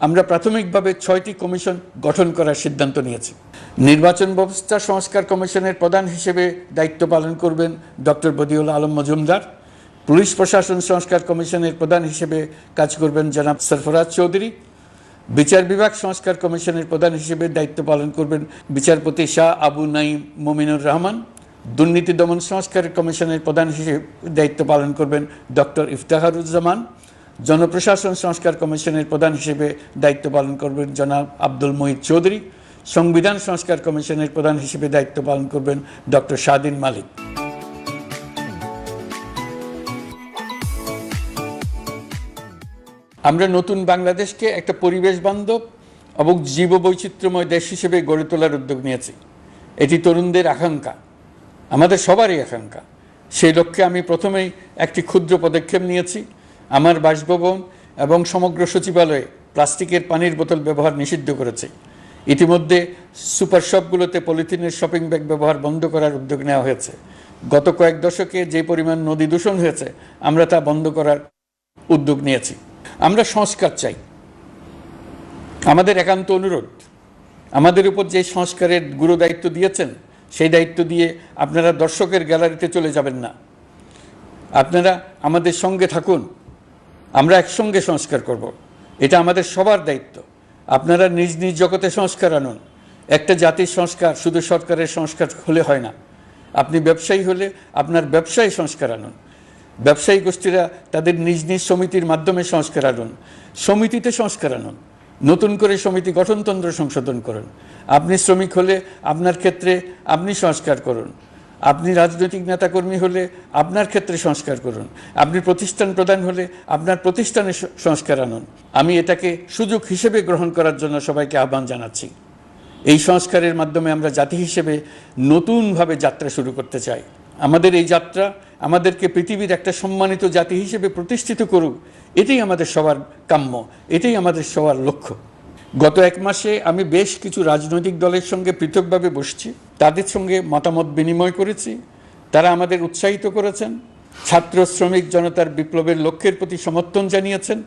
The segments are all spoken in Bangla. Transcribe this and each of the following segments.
আমরা প্রাথমিকভাবে ছয়টি কমিশন গঠন করার সিদ্ধান্ত নিয়েছি। নির্বাচন ব্যবস্থা সংস্কার কমিশনের প্রধান হিসেবে দায়িত্ব পালন করবেন ডক্টর বদিউল আলম মজুমদার। পুলিশ প্রশাসন সংস্কার কমিশনের প্রধান হিসেবে কাজ করবেন জনাব সরফরাজ চৌধুরী। বিচার বিভাগ সংস্কার কমিশনের প্রধান হিসেবে দায়িত্ব পালন করবেন বিচারপতি শাহ আবু নাইম মমিনুর রহমান। দুর্নীতি দমন সংস্কার কমিশনের প্রধান হিসেবে দায়িত্ব পালন করবেন ডক্টর ইফতাহারুজ্জামান। জনপ্রশাসন সংস্কার কমিশনের প্রধান হিসেবে দায়িত্ব পালন করবেন জনাব আব্দুল মহিদ চৌধুরী। সংবিধান সংস্কার কমিশনের প্রধান হিসেবে দায়িত্ব পালন করবেন ডক্টর স্বাধীন মালিক। আমরা নতুন বাংলাদেশকে একটা পরিবেশ বান্ধব এবং জীববৈচিত্র্যময় দেশ হিসেবে গড়ে তোলার উদ্যোগ নিয়েছি। এটি তরুণদের আকাঙ্ক্ষা, আমাদের সবারই আকাঙ্ক্ষা। সেই লক্ষ্যে আমি প্রথমেই একটি ক্ষুদ্র পদক্ষেপ নিয়েছি। আমার বাসভবন এবং সমগ্র সচিবালয়ে প্লাস্টিকের পানির বোতল ব্যবহার নিষিদ্ধ করেছে। ইতিমধ্যে সুপার শপগুলোতে পলিথিনের শপিং ব্যাগ ব্যবহার বন্ধ করার উদ্যোগ নেওয়া হয়েছে। গত কয়েক দশকে যে পরিমাণ নদী দূষণ হয়েছে, আমরা তা বন্ধ করার উদ্যোগ নিয়েছি। আমরা সংস্কার চাই। আমাদের একান্ত অনুরোধ, আমাদের উপর যে সংস্কারের গুরু দায়িত্ব দিয়েছেন, সেই দায়িত্ব দিয়ে আপনারা দর্শকের গ্যালারিতে চলে যাবেন না। আপনারা আমাদের সঙ্গে থাকুন। আমরা একসঙ্গে সংস্কার করব। এটা আমাদের সবার দায়িত্ব। আপনারা নিজ নিজ জগতে সংস্কার আনুন। একটা জাতির সংস্কার শুধু সরকারের সংস্কার হলে হয় না। আপনি ব্যবসায়ী হলে আপনার ব্যবসায়ী সংস্কার আনুন। ব্যবসায়ী গোষ্ঠীরা তাদের নিজ নিজ সমিতির মাধ্যমে সংস্কার আনুন। সমিতিতে সংস্কার আনুন। নতুন করে সমিতি গঠনতন্ত্র সংশোধন করুন। আপনি শ্রমিক হলে আপনার ক্ষেত্রে আপনি সংস্কার করুন। আপনি রাজনৈতিক নেতাকর্মী হলে আপনার ক্ষেত্রে সংস্কার করুন। আপনি প্রতিষ্ঠান প্রদান হলে আপনার প্রতিষ্ঠানে সংস্কার আনুন। আমি এটাকে সুযোগ হিসেবে গ্রহণ করার জন্য সবাইকে আহ্বান জানাচ্ছি। এই সংস্কারের মাধ্যমে আমরা জাতি হিসেবে নতুনভাবে যাত্রা শুরু করতে চাই। আমাদের এই যাত্রা আমাদেরকে পৃথিবীর একটা সম্মানিত জাতি হিসেবে প্রতিষ্ঠিত করুক, এটাই আমাদের সবার কাম্য, এটাই আমাদের সবার লক্ষ্য। গত এক মাসে আমি বেশ কিছু রাজনৈতিক দলের সঙ্গে পৃথকভাবে বসছি। তাদের সঙ্গে মতামত বিনিময় করেছি, তারা আমাদের উৎসাহিত করেছেন, ছাত্র শ্রমিক জনতার বিপ্লবের লক্ষ্যের প্রতি সমর্থন জানিয়েছেন,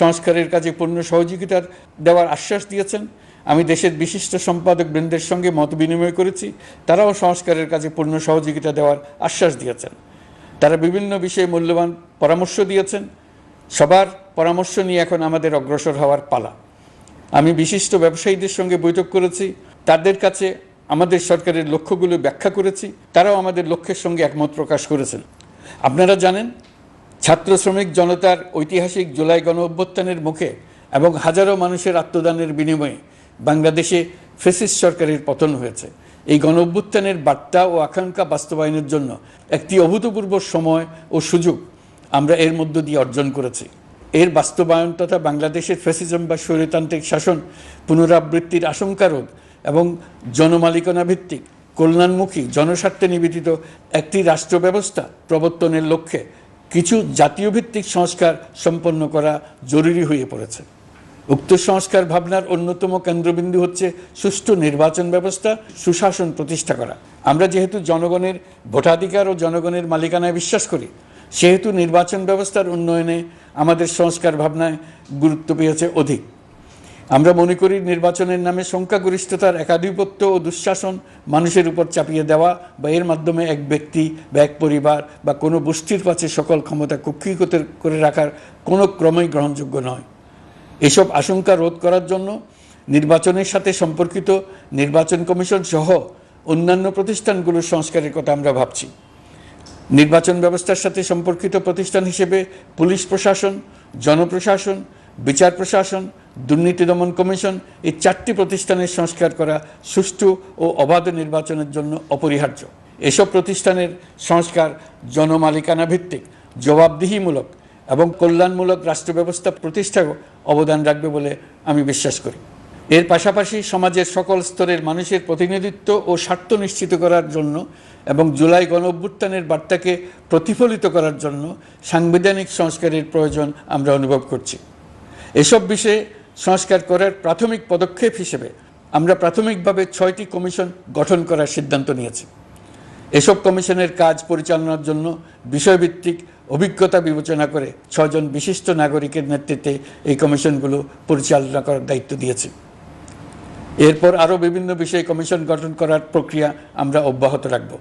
সংস্কারের কাজে পূর্ণ সহযোগিতার দেওয়ার আশ্বাস দিয়েছেন। আমি দেশের বিশিষ্ট সম্পাদক বৃন্দের সঙ্গে মত বিনিময় করেছি, তারাও সংস্কারের কাজে পূর্ণ সহযোগিতা দেওয়ার আশ্বাস দিয়েছেন। তারা বিভিন্ন বিষয়ে মূল্যবান পরামর্শ দিয়েছেন, সবার পরামর্শ নিয়ে এখন আমাদের অগ্রসর হওয়ার পালা। আমি বিশিষ্ট ব্যবসায়ীদের সঙ্গে বৈঠক করেছি, তাদের কাছে আমাদের সরকারের লক্ষ্যগুলো ব্যাখ্যা করেছি, তারাও আমাদের লক্ষ্যের সঙ্গে একমত প্রকাশ করেছেন। আপনারা জানেন, ছাত্র শ্রমিক জনতার ঐতিহাসিক জুলাই গণ অভ্যুত্থানের মুখে এবং হাজারো মানুষের আত্মদানের বিনিময়ে বাংলাদেশে ফেসিস সরকারের পতন হয়েছে। এই গণ অভ্যুত্থানের বার্তা ও আকাঙ্ক্ষা বাস্তবায়নের জন্য একটি অভূতপূর্ব সময় ও সুযোগ আমরা এর মধ্য দিয়ে অর্জন করেছি। এর বাস্তবায়ন তথা বাংলাদেশের ফ্যাসিজম বা স্বৈরতান্ত্রিক শাসন পুনরাবৃত্তির আশঙ্কা রোধ এবং জনমালিকানা ভিত্তিক, কল্যাণমুখী, জনস্বার্থে নিবেদিত একটি রাষ্ট্র ব্যবস্থা প্রবর্তনের লক্ষ্যে কিছু জাতীয় ভিত্তিক সংস্কার সম্পন্ন করা জরুরি হয়ে পড়েছে। উক্ত সংস্কার ভাবনার অন্যতম কেন্দ্রবিন্দু হচ্ছে সুষ্ঠু নির্বাচন ব্যবস্থা, সুশাসন প্রতিষ্ঠা করা। আমরা যেহেতু জনগণের ভোটাধিকার ও জনগণের মালিকানায় বিশ্বাস করি, সেহেতু নির্বাচন ব্যবস্থার উন্নয়নে আমাদের সংস্কার ভাবনায় গুরুত্ব পেয়েছে অধিক। আমরা মনে করি নির্বাচনের নামে সংখ্যাগরিষ্ঠতার একাধিপত্য ও দুঃশাসন মানুষের উপর চাপিয়ে দেওয়া বা এর মাধ্যমে এক ব্যক্তি বা এক পরিবার বা কোনো গোষ্ঠীর কাছে সকল ক্ষমতা কুক্ষিগত করে রাখার কোনো ক্রমেই গ্রহণযোগ্য নয়। এসব আশঙ্কা রোধ করার জন্য নির্বাচনের সাথে সম্পর্কিত নির্বাচন কমিশন সহ অন্যান্য প্রতিষ্ঠানগুলোর সংস্কারের কথা আমরা ভাবছি। নির্বাচন ব্যবস্থার সাথে সম্পর্কিত প্রতিষ্ঠান হিসেবে পুলিশ প্রশাসন, জনপ্রশাসন বিচার প্রশাসন, দুর্নীতি দমন কমিশন এই চারটি প্রতিষ্ঠানের সংস্কার করা সুষ্ঠু ও অবাধ নির্বাচনের জন্য অপরিহার্য। এসব প্রতিষ্ঠানের সংস্কার জনমালিকানা ভিত্তিক জবাবদিহিমূলক এবং কল্যাণমূলক রাষ্ট্র ব্যবস্থা প্রতিষ্ঠাও অবদান রাখবে বলে আমি বিশ্বাস করি। এর পাশাপাশি সমাজের সকল স্তরের মানুষের প্রতিনিধিত্ব ও স্বার্থ নিশ্চিত করার জন্য এবং জুলাই গণ অভ্যুত্থানের বার্তাকে প্রতিফলিত করার জন্য সাংবিধানিক সংস্কারের প্রয়োজন আমরা অনুভব করছি। এসব বিষয়ে সংস্কার করার প্রাথমিক পদক্ষেপ হিসেবে আমরা প্রাথমিকভাবে ছয়টি কমিশন গঠন করার সিদ্ধান্ত নিয়েছি। এসব কমিশনের কাজ পরিচালনার জন্য বিষয়ভিত্তিক অভিজ্ঞতা বিবেচনা করে ছজন বিশিষ্ট নাগরিকের নেতৃত্বে এই কমিশনগুলো পরিচালনা করার দায়িত্ব দিয়েছে। এরপর আরও বিভিন্ন বিষয়ে কমিশন গঠন করার প্রক্রিয়া আমরা অব্যাহত রাখব।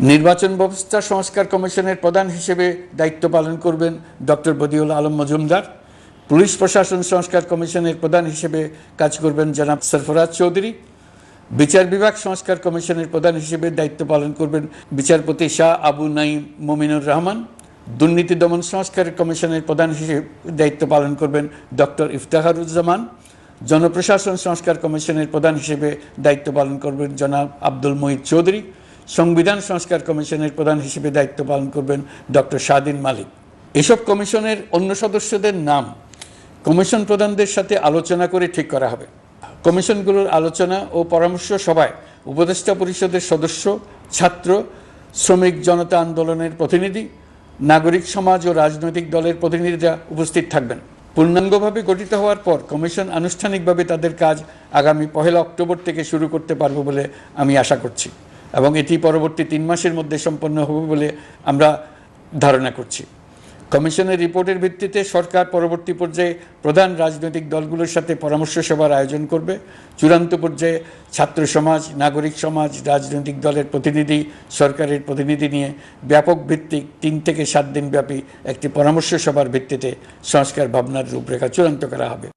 নির্বাচন ব্যবস্থা সংস্কার কমিশনের প্রধান হিসেবে দায়িত্ব পালন করবেন ডক্টর বদিউল আলম মজুমদার। পুলিশ প্রশাসন সংস্কার কমিশনের প্রধান হিসেবে কাজ করবেন জনাব সরফরাজ চৌধুরী। বিচার বিভাগ সংস্কার কমিশনের প্রধান হিসেবে দায়িত্ব পালন করবেন বিচারপতি শাহ আবু নাইম মমিনুর রহমান। দুর্নীতি দমন সংস্কার কমিশনের প্রধান হিসেবে দায়িত্ব পালন করবেন ডক্টর ইফতাহারুজ্জামান জনপ্রশাসন সংস্কার কমিশনের প্রধান হিসেবে দায়িত্ব পালন করবেন জনাব আব্দুল মহিদ চৌধুরী। সংবিধান সংস্কার কমিশনের প্রধান হিসেবে দায়িত্ব পালন করবেন ডক্টর শাহদিন মালিক। এসব কমিশনের অন্য সদস্যদের নাম কমিশন প্রধানদের সাথে আলোচনা করে ঠিক করা হবে। কমিশনগুলোর আলোচনা ও পরামর্শ সভায় উপদেষ্টা পরিষদের সদস্য, ছাত্র, শ্রমিক জনতা আন্দোলনের প্রতিনিধি, নাগরিক সমাজ ও রাজনৈতিক দলের প্রতিনিধিরা উপস্থিত থাকবেন। পূর্ণাঙ্গভাবে গঠিত হওয়ার পর কমিশন আনুষ্ঠানিকভাবে তাদের কাজ আগামী পহেলা অক্টোবর থেকে শুরু করতে পারব বলে আমি আশা করছি এবং এটি পরবর্তী তিন মাসের মধ্যে সম্পন্ন হবে বলে আমরা ধারণা করছি। কমিশনের রিপোর্টের ভিত্তিতে সরকার পরবর্তী পর্যায়ে প্রধান রাজনৈতিক দলগুলোর সাথে পরামর্শ সভার আয়োজন করবে। চূড়ান্ত পর্যায়ে ছাত্র সমাজ, নাগরিক সমাজ, রাজনৈতিক দলের প্রতিনিধি, সরকারের প্রতিনিধি নিয়ে ব্যাপক ভিত্তিক তিন থেকে সাত দিন ব্যাপী একটি পরামর্শ সভার ভিত্তিতে সংস্কার ভাবনার রূপরেখা চূড়ান্ত করা হবে।